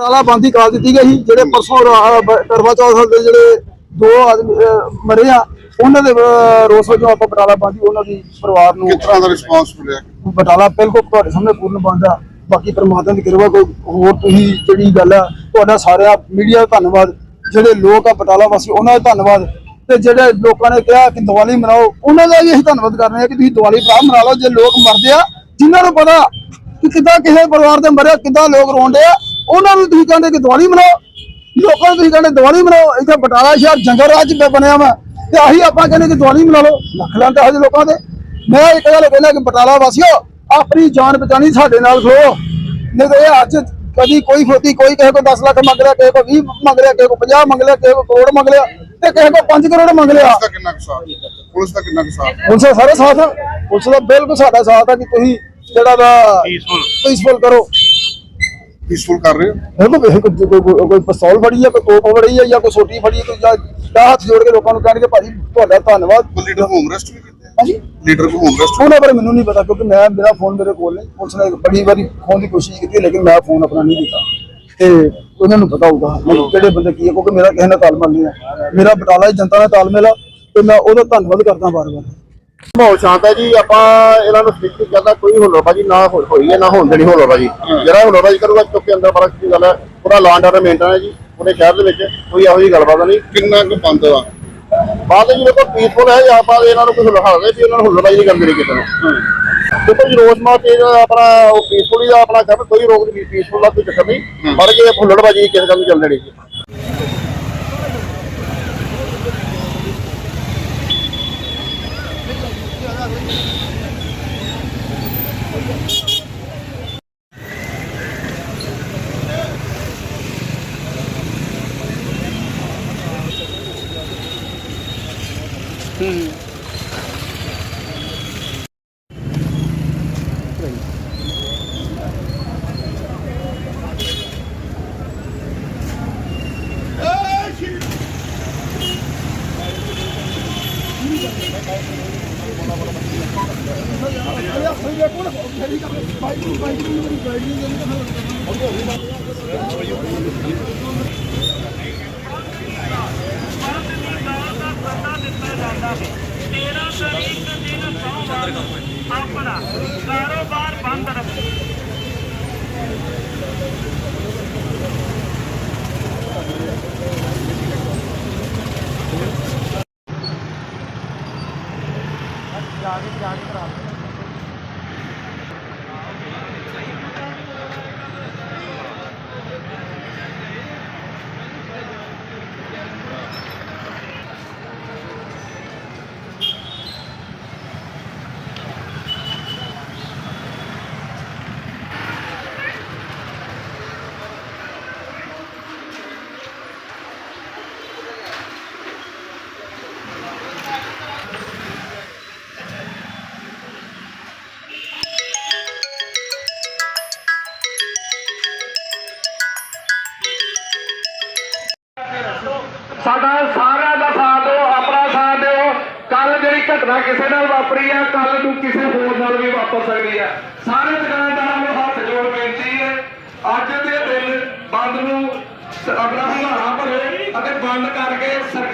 ਟਰਾਲਾ ਬੰਦੀ ਕਰ ਦਿੱਤੀ ਗਈ ਜਿਹੜੇ ਪਰਸੋਂ ਕਰਵਾ ਚੌਥ ਦੇ ਜਿਹੜੇ ਦੋ ਆਦਮੀ ਮਰੇ ਆ ਉਹਨਾਂ ਦੇ ਰੋਸ ਵਜੋਂ ਆਪਾਂ ਬਟਾਲਾ ਬੰਦੀ ਉਹਨਾਂ ਦੀ ਪਰਿਵਾਰ ਨੂੰ ਕਿਸ ਤਰ੍ਹਾਂ ਦਾ ਰਿਸਪਾਂਸ ਮਿਲਿਆ? ਬਟਾਲਾ ਬਿਲਕੁਲ ਤੁਹਾਡੇ ਸਾਹਮਣੇ ਪੂਰਨ ਬੰਦ ਆ। ਬਾਕੀ ਪਰਮਾਤਮਾ ਦੀ ਕਿਰਪਾ ਕੋਈ ਹੋਰ ਤੁਸੀਂ ਜਿਹੜੀ ਗੱਲ ਆ ਤੁਹਾਡਾ ਸਾਰਿਆਂ ਮੀਡੀਆ ਦਾ ਧੰਨਵਾਦ। ਜਿਹੜੇ ਲੋਕ ਆ ਬਟਾਲਾ ਵਾਸੀ ਉਹਨਾਂ ਦਾ ਧੰਨਵਾਦ। ਤੇ ਜਿਹੜੇ ਲੋਕਾਂ ਨੇ ਕਿਹਾ ਕਿ ਦੀਵਾਲੀ ਮਨਾਓ ਉਹਨਾਂ ਦਾ ਵੀ ਅਸੀਂ ਧੰਨਵਾਦ ਕਰ ਰਹੇ ਹਾਂ ਕਿ ਤੁਸੀਂ ਦੀਵਾਲੀ ਭਰਾ ਮਨਾ ਲਓ। ਜੇ ਲੋਕ ਮਰਦੇ ਆ ਜਿਨ੍ਹਾਂ ਨੂੰ ਪਤਾ ਕਿ ਕਿੱਦਾਂ ਕਿਸੇ ਪਰਿਵਾਰ ਦੇ ਮਰਿਆ ਕਿੱਦਾਂ ਲੋਕ ਰੋਂਦੇ ਆ ਉਹਨਾਂ ਨੂੰ ਤੁਸੀਂ ਕਹਿੰਦੇ ਕਿ ਦੀਵਾਲੀ ਮਨਾਓ ਲੋਕਾਂ ਨੂੰ ਤੁਸੀਂ ਕਹਿੰਦੇ ਦੀਵਾਲੀ ਮਨਾਓ ਇੱਥੇ ਬਟਾਲਾ ਸ਼ਹਿਰ ਜੰਗਲ ਰਾਜ ਬਣਿਆ ਵਾ ਤੇ ਆਹੀ ਆਪਾਂ ਕਹਿੰਦੇ ਕਿ ਦੀਵਾਲੀ ਮਨਾ ਲਓ ਲੱਖ ਲਾਂ ਤਾਂ ਹਜੇ ਲੋਕਾਂ ਦੇ। ਮੈਂ ਇੱਕ ਗੱਲ ਕਹਿੰਦਾ ਕਿ ਬਟਾਲਾ ਵਾਸੀਓ ਆਪਣੀ ਜਾਨ ਬਚਾਣੀ ਸਾਡੇ ਨਾਲ ਖਲੋ। ਨਹੀਂ ਤਾਂ ਇਹ ਅੱਜ ਕਦੀ ਕੋਈ ਖੋਤੀ ਕੋਈ ਕਿਸੇ ਕੋ 10 ਲੱਖ ਮੰਗ ਲਿਆ ਕਿਸੇ ਕੋ 20 ਮੰਗ ਲਿਆ ਕਿਸੇ ਕੋ 50 ਮੰਗ ਲਿਆ ਕਿਸੇ ਕੋ ਕਰੋੜ ਮੰਗ ਲਿਆ ਤੇ ਕਿਸੇ ਕੋ 5 ਕਰੋੜ ਮੰਗ ਲਿਆ। ਪੁਲਿਸ ਦਾ ਕਿੰਨਾ ਕੁ ਸਾਥ ਪੁਲਿਸ ਦਾ ਕਿੰਨਾ ਕੁ ਸਾਥ ਪੁਲਿਸ ਦਾ ਸਾਰਾ ਸਾਥ ਪੁਲਿਸ ਦਾ ਬਿਲਕੁਲ ਸਾਡਾ ਸਾਥ ਆ ਕਿ ਤੁਸੀਂ ਜਿਹੜਾ ਵਾ ਪੀਸਫੁਲ ਕਰੋ। ਪੀਸਫੁਲ ਕਰ ਰਹੇ ਹੋ? ਕਿਸੇ ਕੋਈ ਕੋਈ- ਕੋਈ ਕੋਈ ਪਿਸਤੌਲ ਫੜੀ ਆ ਕੋਈ ਤੋਪ ਫੜੀ ਆ ਜਾਂ ਕੋਈ ਸੋਟੀ ਫੜੀ ਕੋਈ ਜਾਂ ਜਾਂ ਹੱਥ ਜੋੜ ਕੇ ਲੋਕਾਂ ਨੂੰ ਕਹਿਣਗੇ ਭਾਜੀ ਤੁਹਾਡਾ ਧੰਨਵਾਦ। ਕੋਈ ਲੀਡਰ ਹੋਮ ਰੈਸਟ ਵੀ ਕੀਤੇ ਹਾਂਜੀ। ਲੀਡਰ ਕੋ ਹੋਮ ਰੈਸਟ ਉਹਨਾਂ ਬਾਰੇ ਮੈਨੂੰ ਨਹੀਂ ਪਤਾ ਕਿਉਂਕਿ ਮੈਂ ਮੇਰਾ ਫੋਨ ਮੇਰੇ ਕੋਲ ਨਹੀਂ ਪੁਲਿਸ ਨੇ ਬੜੀ ਵਾਰੀ ਖੋਣ ਦੀ ਕੋਸ਼ਿਸ਼ ਕੀਤੀ ਲੇਕਿਨ ਮੈਂ ਫੋਨ ਆਪਣਾ ਨਹੀਂ ਦਿੱਤਾ ਤੇ ਉਹਨਾਂ ਨੂੰ ਪਤਾ ਹੋਊਗਾ ਵੀ ਕਿਹੜੇ ਬੰਦੇ ਕੀ ਹੈ ਕਿਉਂਕਿ ਮੇਰਾ ਕਿਸੇ ਨਾਲ ਤਾਲਮੇਲ ਨਹੀਂ ਹੈ ਮੇਰਾ ਬਟਾਲਾ ਦੀ ਜਨਤਾ ਨਾਲ ਤਾਲਮੇਲ ਆ ਤੇ ਮੈਂ ਉਹਦਾ ਧੰਨਵਾਦ ਕਰਦਾ ਬਾਰ-ਬਾਰ ਮਾਹੌਲ ਸ਼ਾਂਤ ਹੈ ਜੀ ਆਪਾਂ ਇਹਨਾਂ ਨੂੰ ਸਟ੍ਰਿਕਟ ਕਹਿੰਦਾ ਕੋਈ ਹੁਲੜਬਾਜੀ ਨਾ ਹੋ- ਹੋਈ ਹੈ ਨਾ ਹੋਣ ਦੇਣੀ ਹੁਲੜਬਾਜੀ ਜਿਹੜਾ ਹੁਲੜਬਾਜੀ ਕਰੂਗਾ ਚੁੱਕ ਕੇ ਅੰਦਰ ਬੜਾ ਕੀ ਗੱਲ ਹੈ। ਪੂਰਾ ਲਾਂਡ ਆਰਡਰ ਮੇਨਟੇਨ ਹੈ ਜੀ ਪੂਰੇ ਸ਼ਹਿਰ ਦੇ ਵਿੱਚ ਕੋਈ ਇਹੋ ਜਿਹੀ ਗੱਲਬਾਤ ਨਹੀਂ। ਕਿੰਨਾ ਕੁ ਬੰਦ ਆ? ਬਾਅਦ ਵਿੱਚ ਦੇਖੋ ਪੀਸਫੁਲ ਹੈ ਜਾਂ ਆਪਾਂ ਇਹਨਾਂ ਨੂੰ ਕੋਈ ਹੁਲੜਾਦੇ ਵੀ ਇਹਨਾਂ ਨੂੰ ਹੁਲੜਬਾਜੀ ਨਹੀਂ ਕਰਨੀ ਕਿਸੇ ਨੂੰ। ਦੇਖੋ ਜੀ ਰੋਜ਼ ਮਾਰਚ ਇਹ ਆਪਣਾ ਉਹ ਪੀਸਫੁਲੀ ਦਾ ਆਪਣਾ ਕੰਮ ਕੋਈ ਰੋਕ ਨਹੀਂ ਪੀਸਫੁਲ ਦਾ ਕੋਈ ਚੱਕਰ ਨਹੀਂ। ਪਰ ਜੇ ਹੁਲੜਬਾਜੀ ਕਿਸੇ ਕੰਮ ਚੱਲ ਦੇਣੀ ਜੀ। 음. Thank you. ਆਪਣਾ ਕਾਰੋਬਾਰ ਬੰਦ ਰੱਖੋ। ਜਾ ਕੇ ਜਾ ਕੇ ਕਰਾ ਦਿੰਦੇ ਸਾਡਾ ਸਾਰਿਆਂ ਦਾ ਸਾਥ ਦਿਓ, ਆਪਣਾ ਸਾਥ ਦਿਓ। ਕੱਲ ਜਿਹੜੀ ਘਟਨਾ ਕਿਸੇ ਨਾਲ ਵਾਪਰੀ ਆ ਕੱਲ ਨੂੰ ਕਿਸੇ ਹੋਰ ਨਾਲ ਵੀ ਵਾਪਰ ਸਕਦੀ ਆ। ਸਾਰੇ ਦੁਕਾਨਦਾਰਾਂ ਨੂੰ ਹੱਥ ਜੋੜ ਬੇਨਤੀ ਹੈ, ਅੱਜ ਦੇ ਦਿਨ ਬੰਦ ਨੂੰ ਆਪਣਾ ਹੰਗਾਰਾ ਭਰੋ ਅਤੇ ਬੰਦ ਕਰਕੇ ਸਰਕਾਰ